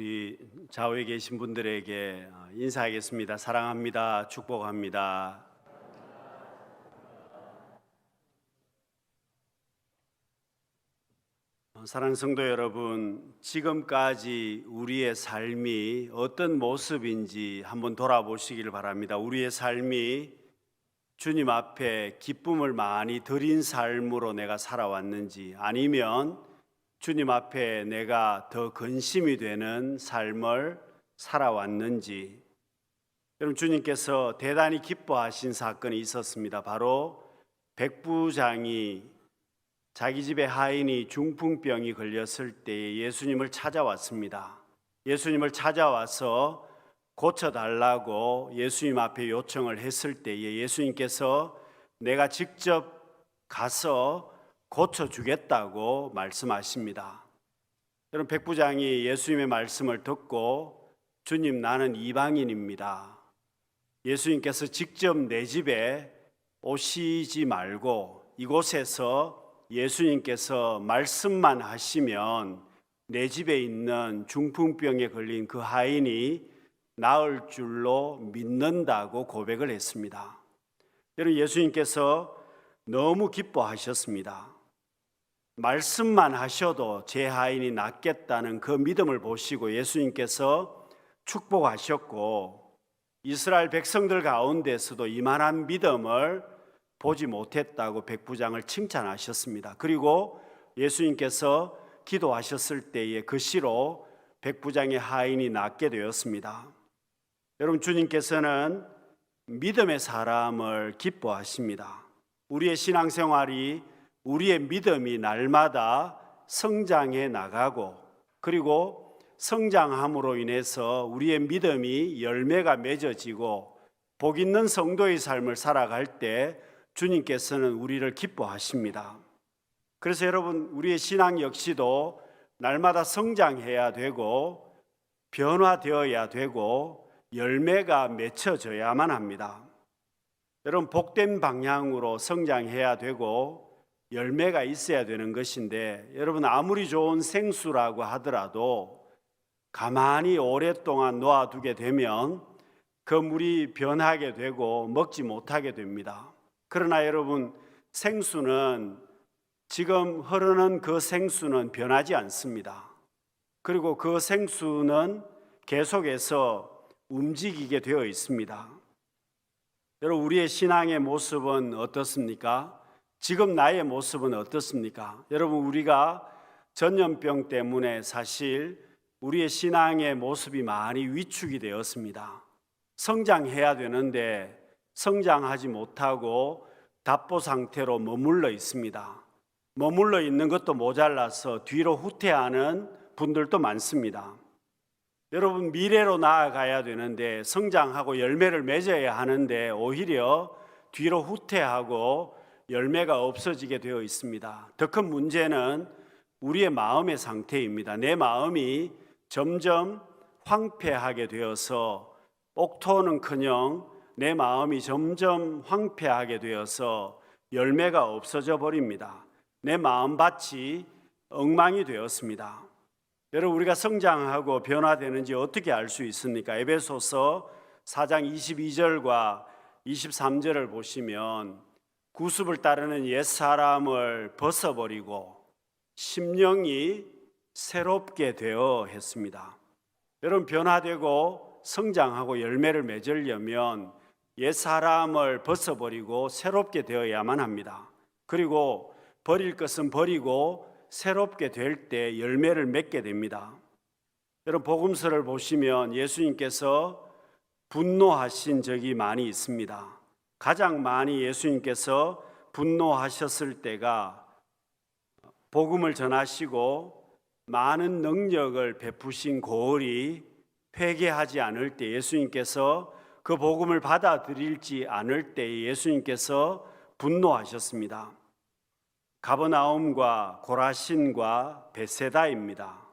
우리 좌우에 계신 분들에게 어, 인사하겠습니다. 사랑합니다. 축복합니다. 어, 사랑하는 성도 여러분, 지금까지 우리의 삶이 어떤 모습인지 한번 돌아보시기를 바랍니다. 우리의 삶이 주님 앞에 기쁨을 많이 드린 삶으로 내가 살아왔는지 아니면 주님 앞에 내가 더 근심이 되는 삶을 살아왔는지 여러분 주님께서 대단히 기뻐하신 사건이 있었습니다. 바로 백부장이 자기 집에 하인이 중풍병이 걸렸을 때 예수님을 찾아왔습니다. 예수님을 찾아와서 고쳐달라고 예수님 앞에 요청을 했을 때에 예수님께서 내가 직접 가서 고쳐주겠다고 말씀하십니다. 여러분, 백부장이 예수님의 말씀을 듣고 주님, 나는 이방인입니다. 예수님께서 직접 내 집에 오시지 말고 이곳에서 예수님께서 말씀만 하시면 내 집에 있는 중풍병에 걸린 그 하인이 나을 줄로 믿는다고 고백을 했습니다. 여러분 예수님께서 너무 기뻐하셨습니다. 말씀만 하셔도 제 하인이 낫겠다는 그 믿음을 보시고 예수님께서 축복하셨고 이스라엘 백성들 가운데서도 이만한 믿음을 보지 못했다고 백부장을 칭찬하셨습니다. 그리고 예수님께서 기도하셨을 때에 그 시로 백부장의 하인이 낫게 되었습니다. 여러분 주님께서는 믿음의 사람을 기뻐하십니다. 우리의 신앙생활이 우리의 믿음이 날마다 성장해 나가고 그리고 성장함으로 인해서 우리의 믿음이 열매가 맺어지고 복 있는 성도의 삶을 살아갈 때 주님께서는 우리를 기뻐하십니다. 그래서 여러분 우리의 신앙 역시도 날마다 성장해야 되고 변화되어야 되고 열매가 맺혀져야만 합니다. 여러분 복된 방향으로 성장해야 되고 열매가 있어야 되는 것인데 여러분 아무리 좋은 생수라고 하더라도 가만히 오랫동안 놓아두게 되면 그 물이 변하게 되고 먹지 못하게 됩니다. 그러나 여러분 생수는 지금 흐르는 그 생수는 변하지 않습니다. 그리고 그 생수는 계속해서 움직이게 되어 있습니다. 여러분 우리의 신앙의 모습은 어떻습니까? 지금 나의 모습은 어떻습니까? 여러분 우리가 전염병 때문에 사실 우리의 신앙의 모습이 많이 위축이 되었습니다. 성장해야 되는데 성장하지 못하고 답보 상태로 머물러 있습니다. 머물러 있는 것도 모자라서 뒤로 후퇴하는 분들도 많습니다. 여러분 미래로 나아가야 되는데 성장하고 열매를 맺어야 하는데 오히려 뒤로 후퇴하고 열매가 없어지게 되어 있습니다. 더 큰 문제는 우리의 마음의 상태입니다. 내 마음이 점점 황폐하게 되어서 옥토는커녕 내 마음이 점점 황폐하게 되어서 열매가 없어져 버립니다. 내 마음밭이 엉망이 되었습니다. 여러분 우리가 성장하고 변화되는지 어떻게 알 수 있습니까? 에베소서 4장 22절과 23절을 보시면 구습을 따르는 옛 사람을 벗어버리고 심령이 새롭게 되어 했습니다. 여러분 변화되고 성장하고 열매를 맺으려면 옛 사람을 벗어버리고 새롭게 되어야만 합니다. 그리고 버릴 것은 버리고 새롭게 될 때 열매를 맺게 됩니다. 여러분 복음서를 보시면 예수님께서 분노하신 적이 많이 있습니다. 가장 많이 예수님께서 분노하셨을 때가 복음을 전하시고 많은 능력을 베푸신 고을이 회개하지 않을 때 예수님께서 그 복음을 받아들일지 않을 때 예수님께서 분노하셨습니다. 가버나움과 고라신과 베세다입니다.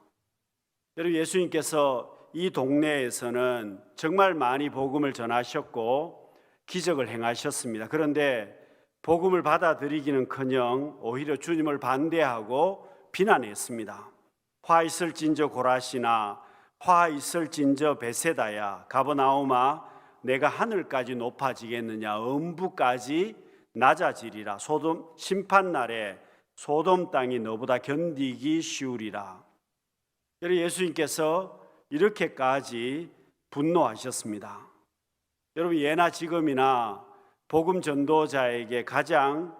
여러분 예수님께서 이 동네에서는 정말 많이 복음을 전하셨고 기적을 행하셨습니다. 그런데 복음을 받아들이기는커녕 오히려 주님을 반대하고 비난했습니다. 화 있을 진저 고라시나 화 있을진저 베세다야 가버나오마 내가 하늘까지 높아지겠느냐 음부까지 낮아지리라 소돔 심판 날에 소돔 땅이 너보다 견디기 쉬우리라. 예수님께서 이렇게까지 분노하셨습니다. 여러분 예나 지금이나 복음 전도자에게 가장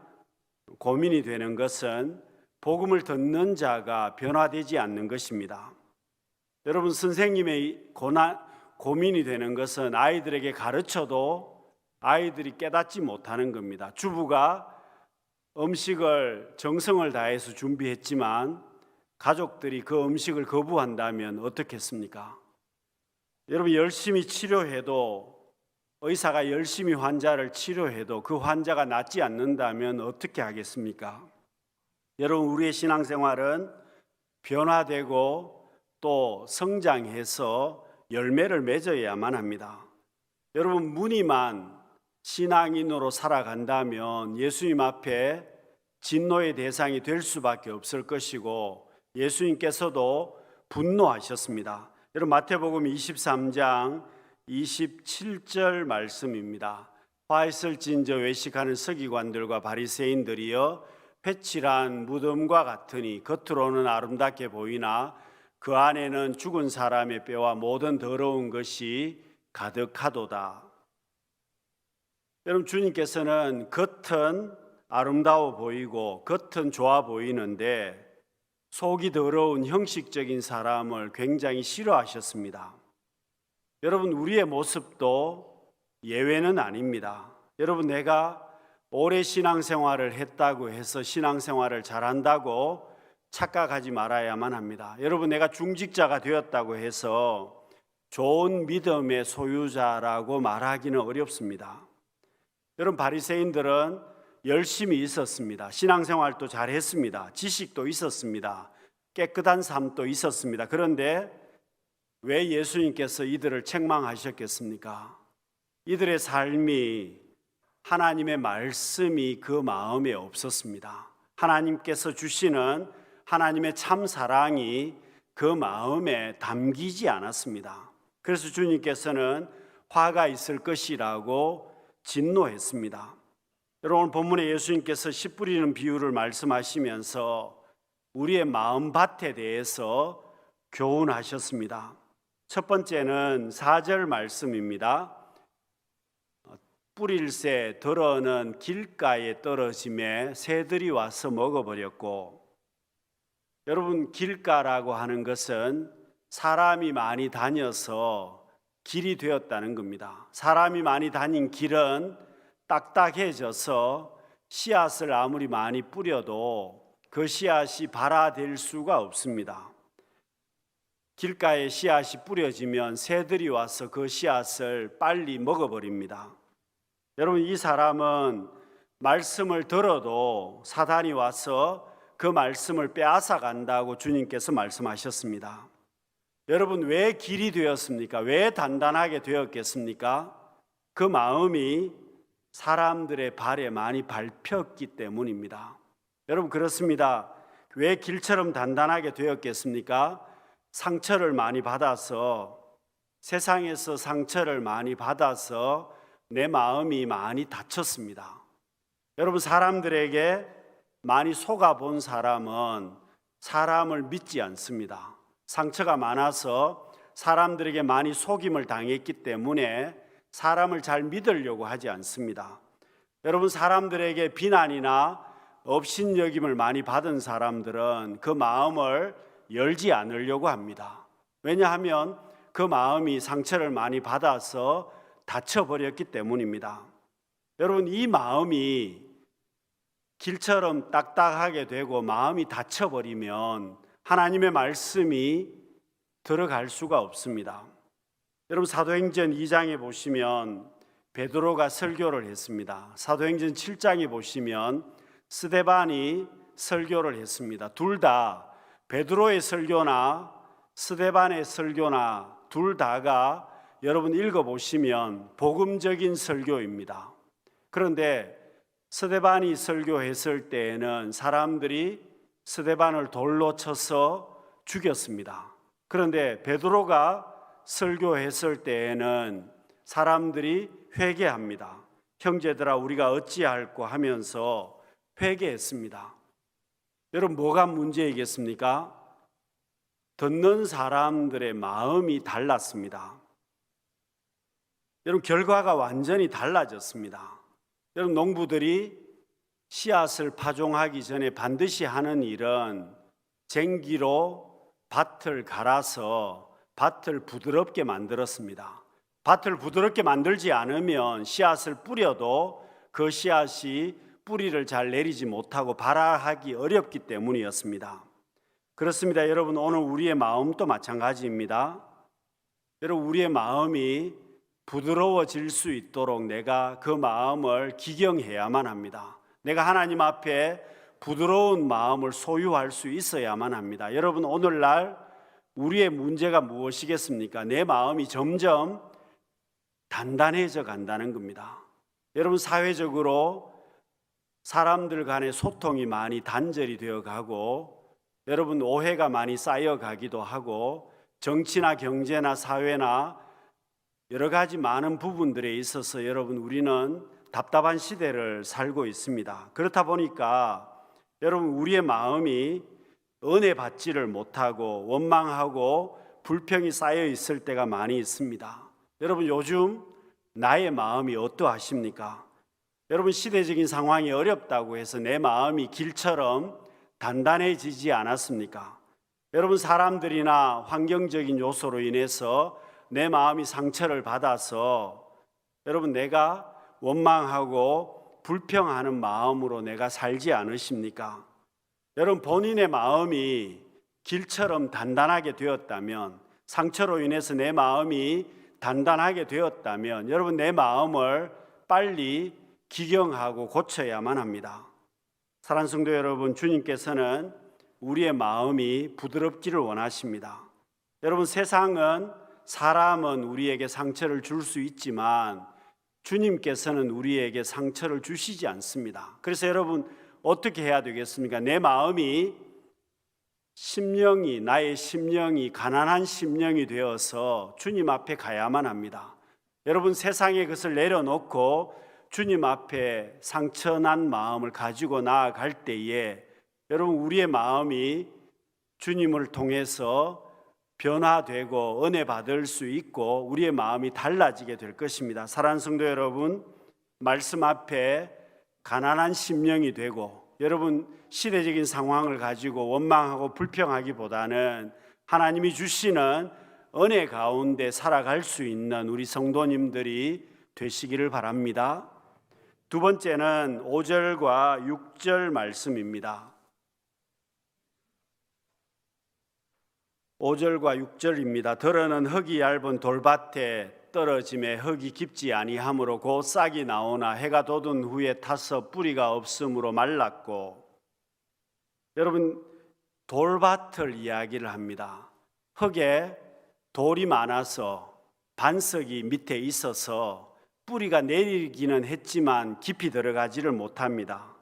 고민이 되는 것은 복음을 듣는 자가 변화되지 않는 것입니다. 여러분 선생님의 고난 고민이 되는 것은 아이들에게 가르쳐도 아이들이 깨닫지 못하는 겁니다. 주부가 음식을 정성을 다해서 준비했지만 가족들이 그 음식을 거부한다면 어떻겠습니까? 여러분 열심히 치료해도 의사가 열심히 환자를 치료해도 그 환자가 낫지 않는다면 어떻게 하겠습니까? 여러분 우리의 신앙생활은 변화되고 또 성장해서 열매를 맺어야만 합니다. 여러분 무늬만 신앙인으로 살아간다면 예수님 앞에 진노의 대상이 될 수밖에 없을 것이고 예수님께서도 분노하셨습니다. 여러분 마태복음 23장 27절 말씀입니다. 화 있을진저 외식하는 서기관들과 바리새인들이여 회칠한 무덤과 같으니 겉으로는 아름답게 보이나 그 안에는 죽은 사람의 뼈와 모든 더러운 것이 가득하도다. 여러분 주님께서는 겉은 아름다워 보이고 겉은 좋아 보이는데 속이 더러운 형식적인 사람을 굉장히 싫어하셨습니다. 여러분 우리의 모습도 예외는 아닙니다. 여러분 내가 오래 신앙생활을 했다고 해서 신앙생활을 잘한다고 착각하지 말아야만 합니다. 여러분 내가 중직자가 되었다고 해서 좋은 믿음의 소유자라고 말하기는 어렵습니다. 여러분 바리새인들은 열심히 있었습니다. 신앙생활도 잘했습니다. 지식도 있었습니다. 깨끗한 삶도 있었습니다. 그런데 왜 예수님께서 이들을 책망하셨겠습니까? 이들의 삶이 하나님의 말씀이 그 마음에 없었습니다. 하나님께서 주시는 하나님의 참 사랑이 그 마음에 담기지 않았습니다. 그래서 주님께서는 화가 있을 것이라고 진노했습니다. 여러분 본문에 예수님께서 씨 뿌리는 비유를 말씀하시면서 우리의 마음밭에 대해서 교훈하셨습니다. 첫 번째는 4절 말씀입니다. 뿌릴새 들어는 길가에 떨어짐에 새들이 와서 먹어버렸고 여러분 길가라고 하는 것은 사람이 많이 다녀서 길이 되었다는 겁니다. 사람이 많이 다닌 길은 딱딱해져서 씨앗을 아무리 많이 뿌려도 그 씨앗이 발아될 수가 없습니다. 길가에 씨앗이 뿌려지면 새들이 와서 그 씨앗을 빨리 먹어버립니다. 여러분, 이 사람은 말씀을 들어도 사단이 와서 그 말씀을 빼앗아 간다고 주님께서 말씀하셨습니다. 여러분, 왜 길이 되었습니까? 왜 단단하게 되었겠습니까? 그 마음이 사람들의 발에 많이 밟혔기 때문입니다. 여러분, 그렇습니다. 왜 길처럼 단단하게 되었겠습니까? 상처를 많이 받아서 세상에서 상처를 많이 받아서 내 마음이 많이 다쳤습니다. 여러분 사람들에게 많이 속아 본 사람은 사람을 믿지 않습니다. 상처가 많아서 사람들에게 많이 속임을 당했기 때문에 사람을 잘 믿으려고 하지 않습니다. 여러분 사람들에게 비난이나 업신여김을 많이 받은 사람들은 그 마음을 열지 않으려고 합니다. 왜냐하면 그 마음이 상처를 많이 받아서 다쳐버렸기 때문입니다. 여러분, 이 마음이 길처럼 딱딱하게 되고 마음이 다쳐버리면 하나님의 말씀이 들어갈 수가 없습니다. 여러분, 사도행전 2장에 보시면 베드로가 설교를 했습니다. 사도행전 7장에 보시면 스데반이 설교를 했습니다. 둘 다 베드로의 설교나 스데반의 설교나 둘 다가 여러분 읽어보시면 복음적인 설교입니다. 그런데 스데반이 설교했을 때에는 사람들이 스데반을 돌로 쳐서 죽였습니다. 그런데 베드로가 설교했을 때에는 사람들이 회개합니다. 형제들아 우리가 어찌할꼬 하면서 회개했습니다. 여러분 뭐가 문제이겠습니까? 듣는 사람들의 마음이 달랐습니다. 여러분 결과가 완전히 달라졌습니다. 여러분 농부들이 씨앗을 파종하기 전에 반드시 하는 일은 쟁기로 밭을 갈아서 밭을 부드럽게 만들었습니다. 밭을 부드럽게 만들지 않으면 씨앗을 뿌려도 그 씨앗이 뿌리를 잘 내리지 못하고 발화하기 어렵기 때문이었습니다. 그렇습니다. 여러분 오늘 우리의 마음도 마찬가지입니다. 여러분 우리의 마음이 부드러워질 수 있도록 내가 그 마음을 기경해야만 합니다. 내가 하나님 앞에 부드러운 마음을 소유할 수 있어야만 합니다. 여러분 오늘날 우리의 문제가 무엇이겠습니까? 내 마음이 점점 단단해져 간다는 겁니다. 여러분 사회적으로 사람들 간의 소통이 많이 단절이 되어 가고 여러분 오해가 많이 쌓여 가기도 하고 정치나 경제나 사회나 여러 가지 많은 부분들에 있어서 여러분 우리는 답답한 시대를 살고 있습니다. 그렇다 보니까 여러분 우리의 마음이 은혜 받지를 못하고 원망하고 불평이 쌓여 있을 때가 많이 있습니다. 여러분 요즘 나의 마음이 어떠하십니까? 여러분 시대적인 상황이 어렵다고 해서 내 마음이 길처럼 단단해지지 않았습니까? 여러분 사람들이나 환경적인 요소로 인해서 내 마음이 상처를 받아서 여러분 내가 원망하고 불평하는 마음으로 내가 살지 않으십니까? 여러분 본인의 마음이 길처럼 단단하게 되었다면 상처로 인해서 내 마음이 단단하게 되었다면 여러분 내 마음을 빨리 기경하고 고쳐야만 합니다. 사랑하는 성도 여러분, 주님께서는 우리의 마음이 부드럽기를 원하십니다. 여러분 세상은 사람은 우리에게 상처를 줄 수 있지만 주님께서는 우리에게 상처를 주시지 않습니다. 그래서 여러분 어떻게 해야 되겠습니까? 내 마음이 심령이 나의 심령이 가난한 심령이 되어서 주님 앞에 가야만 합니다. 여러분 세상의 것을 내려놓고 주님 앞에 상처난 마음을 가지고 나아갈 때에 여러분 우리의 마음이 주님을 통해서 변화되고 은혜 받을 수 있고 우리의 마음이 달라지게 될 것입니다. 사랑하는 성도 여러분, 말씀 앞에 가난한 심령이 되고 여러분 시대적인 상황을 가지고 원망하고 불평하기보다는 하나님이 주시는 은혜 가운데 살아갈 수 있는 우리 성도님들이 되시기를 바랍니다. 두 번째는 5절과 6절 말씀입니다. 5절과 6절입니다. 들어는 흙이 얇은 돌밭에 떨어짐에 흙이 깊지 아니하므로 곧 싹이 나오나 해가 돋은 후에 타서 뿌리가 없으므로 말랐고 여러분 돌밭을 이야기를 합니다. 흙에 돌이 많아서 반석이 밑에 있어서 뿌리가 내리기는 했지만 깊이 들어가지를 못합니다.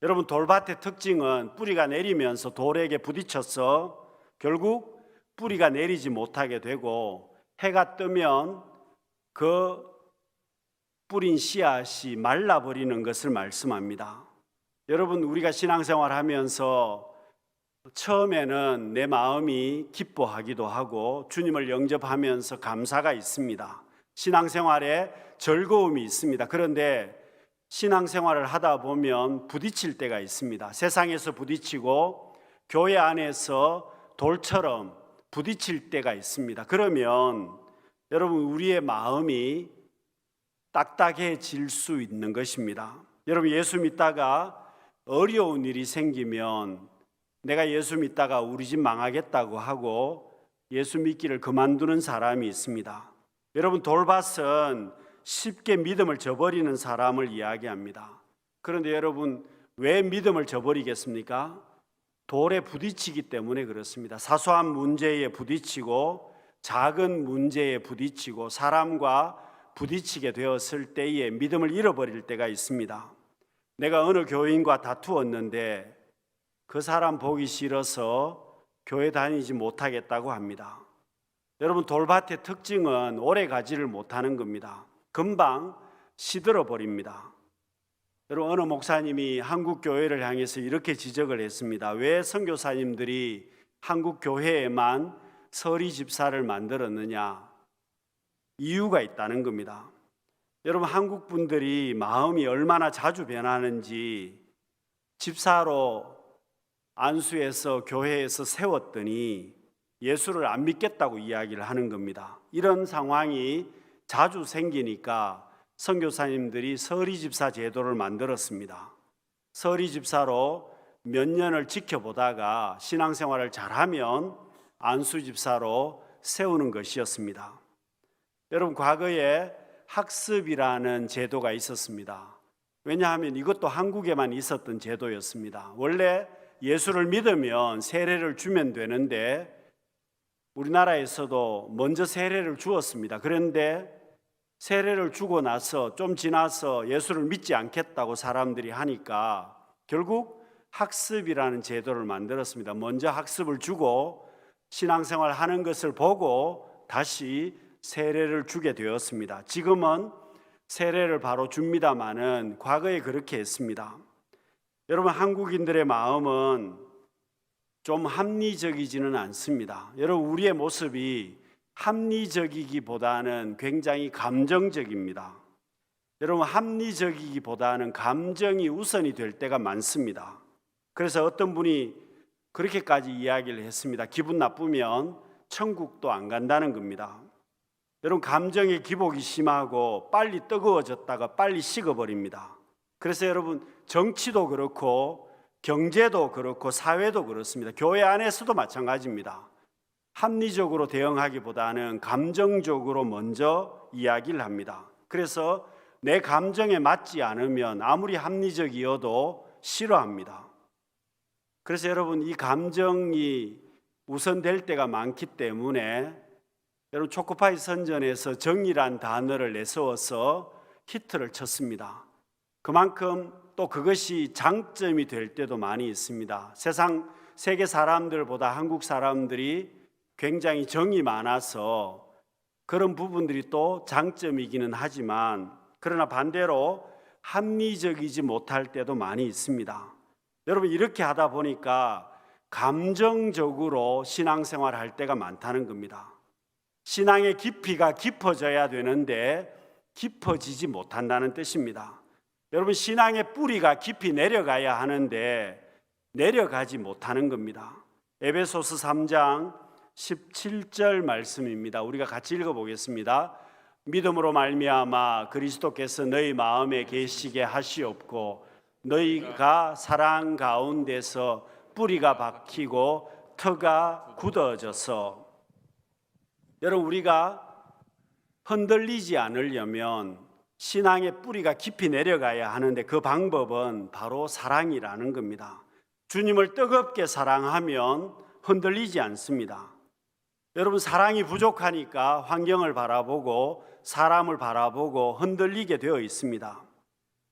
여러분 돌밭의 특징은 뿌리가 내리면서 돌에게 부딪혀서 결국 뿌리가 내리지 못하게 되고 해가 뜨면 그 뿌린 씨앗이 말라버리는 것을 말씀합니다. 여러분 우리가 신앙생활 하면서 처음에는 내 마음이 기뻐하기도 하고 주님을 영접하면서 감사가 있습니다. 신앙생활에 즐거움이 있습니다. 그런데 신앙생활을 하다 보면 부딪힐 때가 있습니다. 세상에서 부딪히고 교회 안에서 돌처럼 부딪힐 때가 있습니다. 그러면 여러분 우리의 마음이 딱딱해질 수 있는 것입니다. 여러분 예수 믿다가 어려운 일이 생기면 내가 예수 믿다가 우리 집 망하겠다고 하고 예수 믿기를 그만두는 사람이 있습니다. 여러분 돌밭은 쉽게 믿음을 저버리는 사람을 이야기합니다. 그런데 여러분 왜 믿음을 저버리겠습니까? 돌에 부딪히기 때문에 그렇습니다. 사소한 문제에 부딪히고 작은 문제에 부딪히고 사람과 부딪히게 되었을 때에 믿음을 잃어버릴 때가 있습니다. 내가 어느 교인과 다투었는데 그 사람 보기 싫어서 교회 다니지 못하겠다고 합니다. 여러분 돌밭의 특징은 오래 가지를 못하는 겁니다. 금방 시들어 버립니다. 여러분 어느 목사님이 한국 교회를 향해서 이렇게 지적을 했습니다. 왜 선교사님들이 한국 교회에만 서리 집사를 만들었느냐? 이유가 있다는 겁니다. 여러분 한국 분들이 마음이 얼마나 자주 변하는지 집사로 안수해서 교회에서 세웠더니 예수를 안 믿겠다고 이야기를 하는 겁니다. 이런 상황이 자주 생기니까 선교사님들이 서리 집사 제도를 만들었습니다. 서리 집사로 몇 년을 지켜보다가 신앙생활을 잘하면 안수 집사로 세우는 것이었습니다. 여러분 과거에 학습이라는 제도가 있었습니다. 왜냐하면 이것도 한국에만 있었던 제도였습니다. 원래 예수를 믿으면 세례를 주면 되는데 우리나라에서도 먼저 세례를 주었습니다. 그런데 세례를 주고 나서 좀 지나서 예수를 믿지 않겠다고 사람들이 하니까 결국 학습이라는 제도를 만들었습니다. 먼저 학습을 주고 신앙생활 하는 것을 보고 다시 세례를 주게 되었습니다. 지금은 세례를 바로 줍니다마는 과거에 그렇게 했습니다. 여러분 한국인들의 마음은 좀 합리적이지는 않습니다. 여러분 우리의 모습이 합리적이기보다는 굉장히 감정적입니다. 여러분 합리적이기보다는 감정이 우선이 될 때가 많습니다. 그래서 어떤 분이 그렇게까지 이야기를 했습니다. 기분 나쁘면 천국도 안 간다는 겁니다. 여러분 감정의 기복이 심하고 빨리 뜨거워졌다가 빨리 식어버립니다. 그래서 여러분 정치도 그렇고 경제도 그렇고 사회도 그렇습니다. 교회 안에서도 마찬가지입니다. 합리적으로 대응하기보다는 감정적으로 먼저 이야기를 합니다. 그래서 내 감정에 맞지 않으면 아무리 합리적이어도 싫어합니다. 그래서 여러분 이 감정이 우선될 때가 많기 때문에 여러분 초코파이 선전에서 정의란 단어를 내세워서 히트를 쳤습니다. 그만큼 또 그것이 장점이 될 때도 많이 있습니다. 세상 세계 사람들보다 한국 사람들이 굉장히 정이 많아서 그런 부분들이 또 장점이기는 하지만 그러나 반대로 합리적이지 못할 때도 많이 있습니다. 여러분 이렇게 하다 보니까 감정적으로 신앙생활 할 때가 많다는 겁니다. 신앙의 깊이가 깊어져야 되는데 깊어지지 못한다는 뜻입니다. 여러분 신앙의 뿌리가 깊이 내려가야 하는데 내려가지 못하는 겁니다. 에베소서 3장 17절 말씀입니다. 우리가 같이 읽어 보겠습니다. 믿음으로 말미암아 그리스도께서 너희 마음에 계시게 하시옵고 너희가 사랑 가운데서 뿌리가 박히고 터가 굳어져서 여러분 우리가 흔들리지 않으려면 신앙의 뿌리가 깊이 내려가야 하는데 그 방법은 바로 사랑이라는 겁니다. 주님을 뜨겁게 사랑하면 흔들리지 않습니다. 여러분 사랑이 부족하니까 환경을 바라보고 사람을 바라보고 흔들리게 되어 있습니다.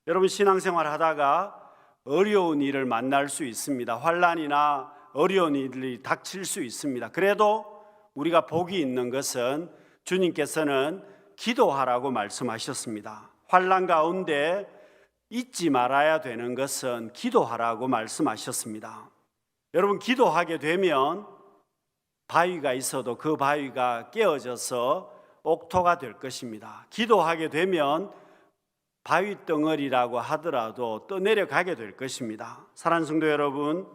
여러분 신앙생활 하다가 어려운 일을 만날 수 있습니다. 환란이나 어려운 일이 닥칠 수 있습니다. 그래도 우리가 복이 있는 것은 주님께서는 기도하라고 말씀하셨습니다. 환란 가운데 잊지 말아야 되는 것은 기도하라고 말씀하셨습니다. 여러분 기도하게 되면 바위가 있어도 그 바위가 깨어져서 옥토가 될 것입니다. 기도하게 되면 바위 덩어리라고 하더라도 떠내려가게 될 것입니다. 사랑하는 성도 여러분,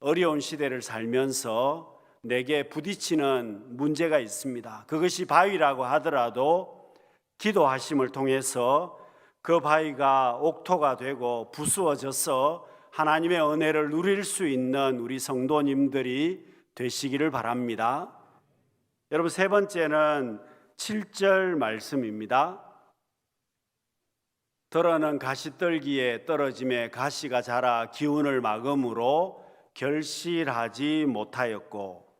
어려운 시대를 살면서 내게 부딪히는 문제가 있습니다. 그것이 바위라고 하더라도 기도하심을 통해서 그 바위가 옥토가 되고 부수어져서 하나님의 은혜를 누릴 수 있는 우리 성도님들이 되시기를 바랍니다. 여러분 세 번째는 7절 말씀입니다. 들어는 가시떨기에 떨어짐에 가시가 자라 기운을 막음으로 결실하지 못하였고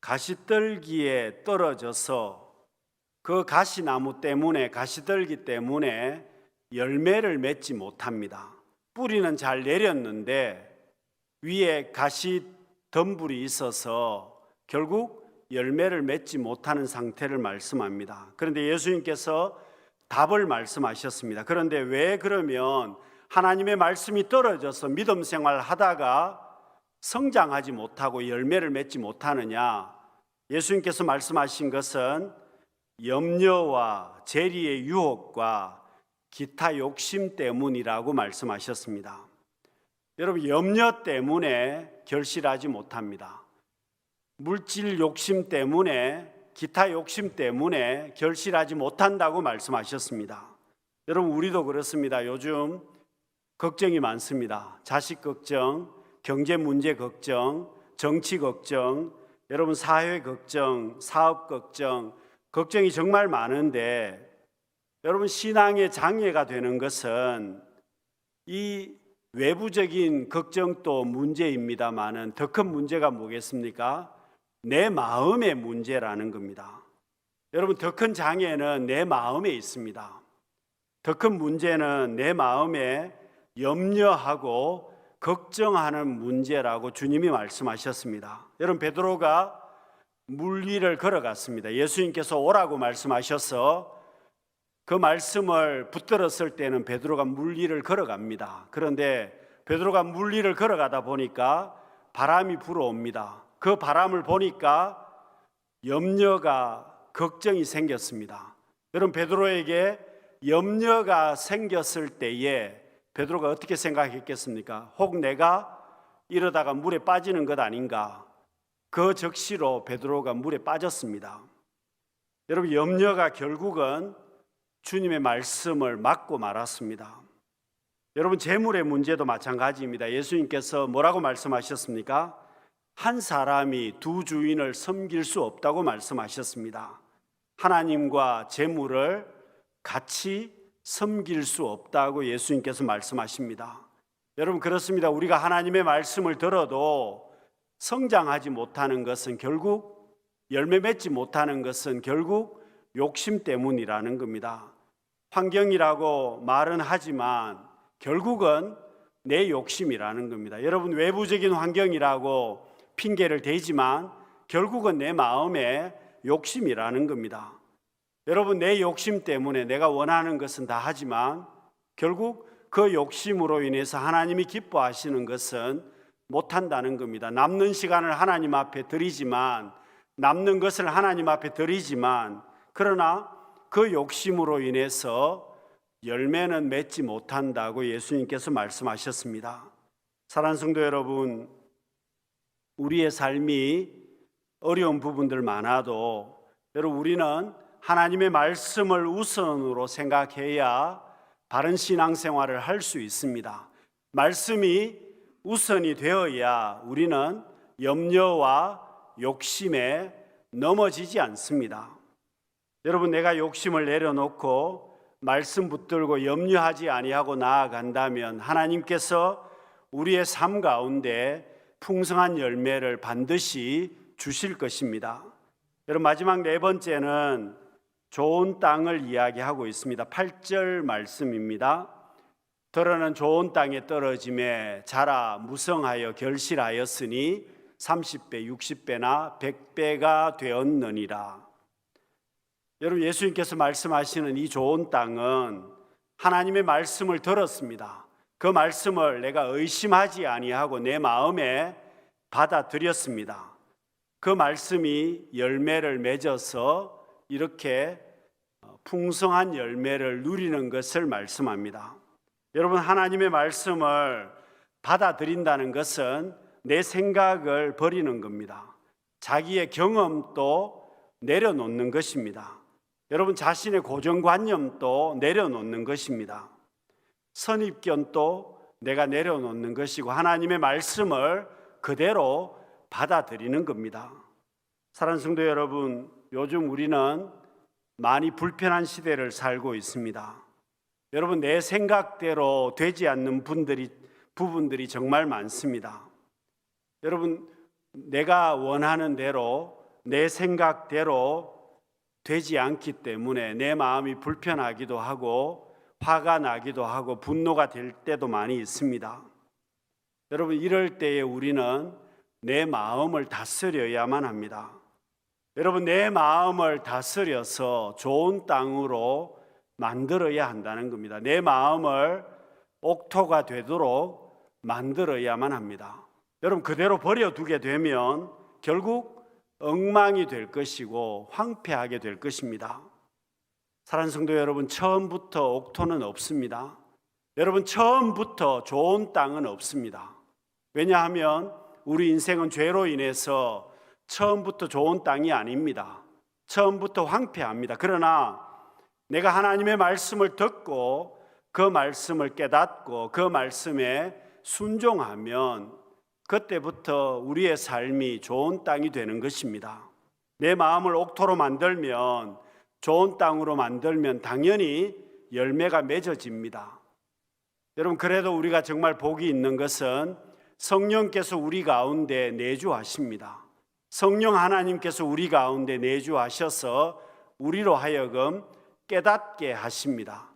가시떨기에 떨어져서 그 가시나무 때문에 가시떨기 때문에 열매를 맺지 못합니다. 뿌리는 잘 내렸는데 위에 가시 덤불이 있어서 결국 열매를 맺지 못하는 상태를 말씀합니다. 그런데 예수님께서 답을 말씀하셨습니다. 그런데 왜 그러면 하나님의 말씀이 떨어져서 믿음 생활 하다가 성장하지 못하고 열매를 맺지 못하느냐? 예수님께서 말씀하신 것은 염려와 재리의 유혹과 기타 욕심 때문이라고 말씀하셨습니다. 여러분, 염려 때문에 결실하지 못합니다. 물질 욕심 때문에, 기타 욕심 때문에 결실하지 못한다고 말씀하셨습니다. 여러분, 우리도 그렇습니다. 요즘 걱정이 많습니다. 자식 걱정, 경제 문제 걱정, 정치 걱정, 여러분 사회 걱정, 사업 걱정, 걱정이 정말 많은데 여러분 신앙의 장애가 되는 것은 이 외부적인 걱정도 문제입니다만은 더 큰 문제가 뭐겠습니까? 내 마음의 문제라는 겁니다. 여러분 더 큰 장애는 내 마음에 있습니다. 더 큰 문제는 내 마음에 염려하고 걱정하는 문제라고 주님이 말씀하셨습니다. 여러분 베드로가 물 위를 걸어갔습니다. 예수님께서 오라고 말씀하셔서 그 말씀을 붙들었을 때는 베드로가 물 위를 걸어갑니다. 그런데 베드로가 물 위를 걸어가다 보니까 바람이 불어옵니다. 그 바람을 보니까 염려가 걱정이 생겼습니다. 여러분 베드로에게 염려가 생겼을 때에 베드로가 어떻게 생각했겠습니까? 혹 내가 이러다가 물에 빠지는 것 아닌가? 그 적시로 베드로가 물에 빠졌습니다. 여러분 염려가 결국은 주님의 말씀을 막고 말았습니다. 여러분 재물의 문제도 마찬가지입니다. 예수님께서 뭐라고 말씀하셨습니까? 한 사람이 두 주인을 섬길 수 없다고 말씀하셨습니다. 하나님과 재물을 같이 섬길 수 없다고 예수님께서 말씀하십니다. 여러분 그렇습니다. 우리가 하나님의 말씀을 들어도 성장하지 못하는 것은 결국 열매 맺지 못하는 것은 결국 욕심 때문이라는 겁니다. 환경이라고 말은 하지만 결국은 내 욕심이라는 겁니다. 여러분 외부적인 환경이라고 핑계를 대지만 결국은 내 마음의 욕심이라는 겁니다. 여러분 내 욕심 때문에 내가 원하는 것은 다 하지만 결국 그 욕심으로 인해서 하나님이 기뻐하시는 것은 못한다는 겁니다. 남는 시간을 하나님 앞에 드리지만 남는 것을 하나님 앞에 드리지만 그러나 그 욕심으로 인해서 열매는 맺지 못한다고 예수님께서 말씀하셨습니다. 사랑하는 성도 여러분, 우리의 삶이 어려운 부분들 많아도 여러분 우리는 하나님의 말씀을 우선으로 생각해야 바른 신앙생활을 할 수 있습니다. 말씀이 우선이 되어야 우리는 염려와 욕심에 넘어지지 않습니다. 여러분 내가 욕심을 내려놓고 말씀 붙들고 염려하지 아니하고 나아간다면 하나님께서 우리의 삶 가운데 풍성한 열매를 반드시 주실 것입니다. 여러분 마지막 네 번째는 좋은 땅을 이야기하고 있습니다. 8절 말씀입니다. 더러는 좋은 땅에 떨어짐에 자라 무성하여 결실하였으니 30배, 60배나 100배가 되었느니라. 여러분 예수님께서 말씀하시는 이 좋은 땅은 하나님의 말씀을 들었습니다. 그 말씀을 내가 의심하지 아니하고 내 마음에 받아들였습니다. 그 말씀이 열매를 맺어서 이렇게 풍성한 열매를 누리는 것을 말씀합니다. 여러분 하나님의 말씀을 받아들인다는 것은 내 생각을 버리는 겁니다. 자기의 경험 도 내려놓는 것입니다. 여러분 자신의 고정관념도 내려놓는 것입니다. 선입견도 내가 내려놓는 것이고 하나님의 말씀을 그대로 받아들이는 겁니다. 사랑하는 성도 여러분, 요즘 우리는 많이 불편한 시대를 살고 있습니다. 여러분 내 생각대로 되지 않는 분들이 부분들이 정말 많습니다. 여러분 내가 원하는 대로 내 생각대로 되지 않기 때문에 내 마음이 불편하기도 하고 화가 나기도 하고 분노가 될 때도 많이 있습니다. 여러분 이럴 때에 우리는 내 마음을 다스려야만 합니다. 여러분 내 마음을 다스려서 좋은 땅으로 만들어야 한다는 겁니다. 내 마음을 옥토가 되도록 만들어야만 합니다. 여러분 그대로 버려두게 되면 결국 엉망이 될 것이고 황폐하게 될 것입니다. 사랑하는 성도 여러분 처음부터 옥토는 없습니다. 여러분 처음부터 좋은 땅은 없습니다. 왜냐하면 우리 인생은 죄로 인해서 처음부터 좋은 땅이 아닙니다. 처음부터 황폐합니다. 그러나 내가 하나님의 말씀을 듣고 그 말씀을 깨닫고 그 말씀에 순종하면 그때부터 우리의 삶이 좋은 땅이 되는 것입니다. 내 마음을 옥토로 만들면 좋은 땅으로 만들면 당연히 열매가 맺어집니다. 여러분 그래도 우리가 정말 복이 있는 것은 성령께서 우리 가운데 내주하십니다. 성령 하나님께서 우리 가운데 내주하셔서 우리로 하여금 깨닫게 하십니다.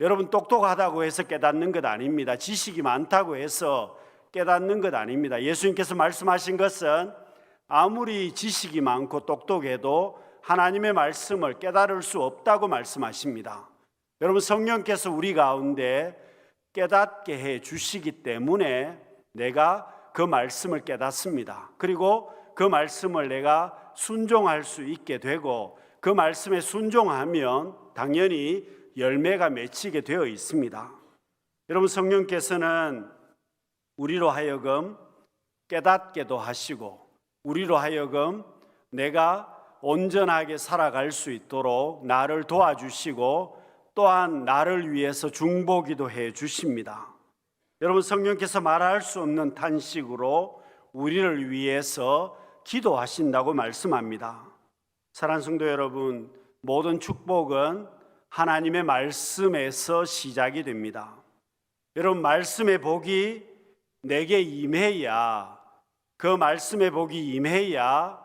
여러분 똑똑하다고 해서 깨닫는 것 아닙니다. 지식이 많다고 해서 깨닫는 것 아닙니다. 예수님께서 말씀하신 것은 아무리 지식이 많고 똑똑해도 하나님의 말씀을 깨달을 수 없다고 말씀하십니다. 여러분 성령께서 우리 가운데 깨닫게 해 주시기 때문에 내가 그 말씀을 깨닫습니다. 그리고 그 말씀을 내가 순종할 수 있게 되고 그 말씀에 순종하면 당연히 열매가 맺히게 되어 있습니다. 여러분 성령께서는 우리로 하여금 깨닫게도 하시고 우리로 하여금 내가 온전하게 살아갈 수 있도록 나를 도와주시고 또한 나를 위해서 중보기도 해 주십니다. 여러분 성령께서 말할 수 없는 탄식으로 우리를 위해서 기도하신다고 말씀합니다. 사랑하는 성도 여러분, 모든 축복은 하나님의 말씀에서 시작이 됩니다. 여러분 말씀의 복이 내게 임해야 그 말씀의 복이 임해야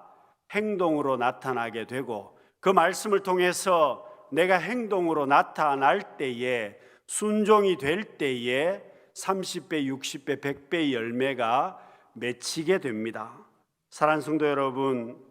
행동으로 나타나게 되고 그 말씀을 통해서 내가 행동으로 나타날 때에 순종이 될 때에 30배, 60배, 100배의 열매가 맺히게 됩니다. 사랑하는 성도 여러분,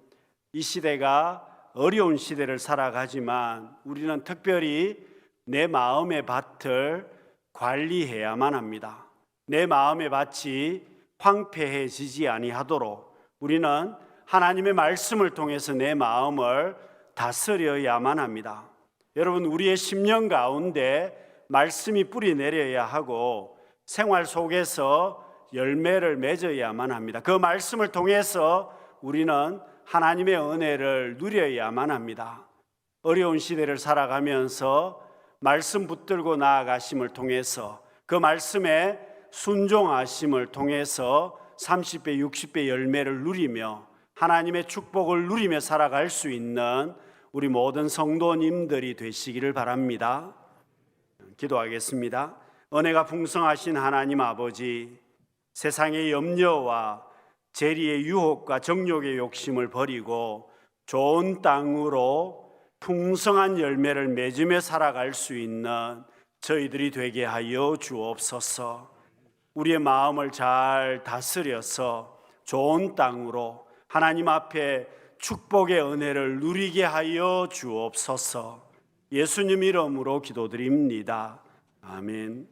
이 시대가 어려운 시대를 살아가지만 우리는 특별히 내 마음의 밭을 관리해야만 합니다. 내 마음의 밭이 황폐해지지 아니하도록 우리는 하나님의 말씀을 통해서 내 마음을 다스려야만 합니다. 여러분 우리의 심령 가운데 말씀이 뿌리 내려야 하고 생활 속에서 열매를 맺어야만 합니다. 그 말씀을 통해서 우리는 하나님의 은혜를 누려야만 합니다. 어려운 시대를 살아가면서 말씀 붙들고 나아가심을 통해서 그 말씀에 순종하심을 통해서 30배, 60배 열매를 누리며 하나님의 축복을 누리며 살아갈 수 있는 우리 모든 성도님들이 되시기를 바랍니다. 기도하겠습니다. 은혜가 풍성하신 하나님 아버지, 세상의 염려와 재리의 유혹과 정욕의 욕심을 버리고 좋은 땅으로 풍성한 열매를 맺으며 살아갈 수 있는 저희들이 되게 하여 주옵소서. 우리의 마음을 잘 다스려서 좋은 땅으로 하나님 앞에 축복의 은혜를 누리게 하여 주옵소서. 예수님 이름으로 기도드립니다. 아멘.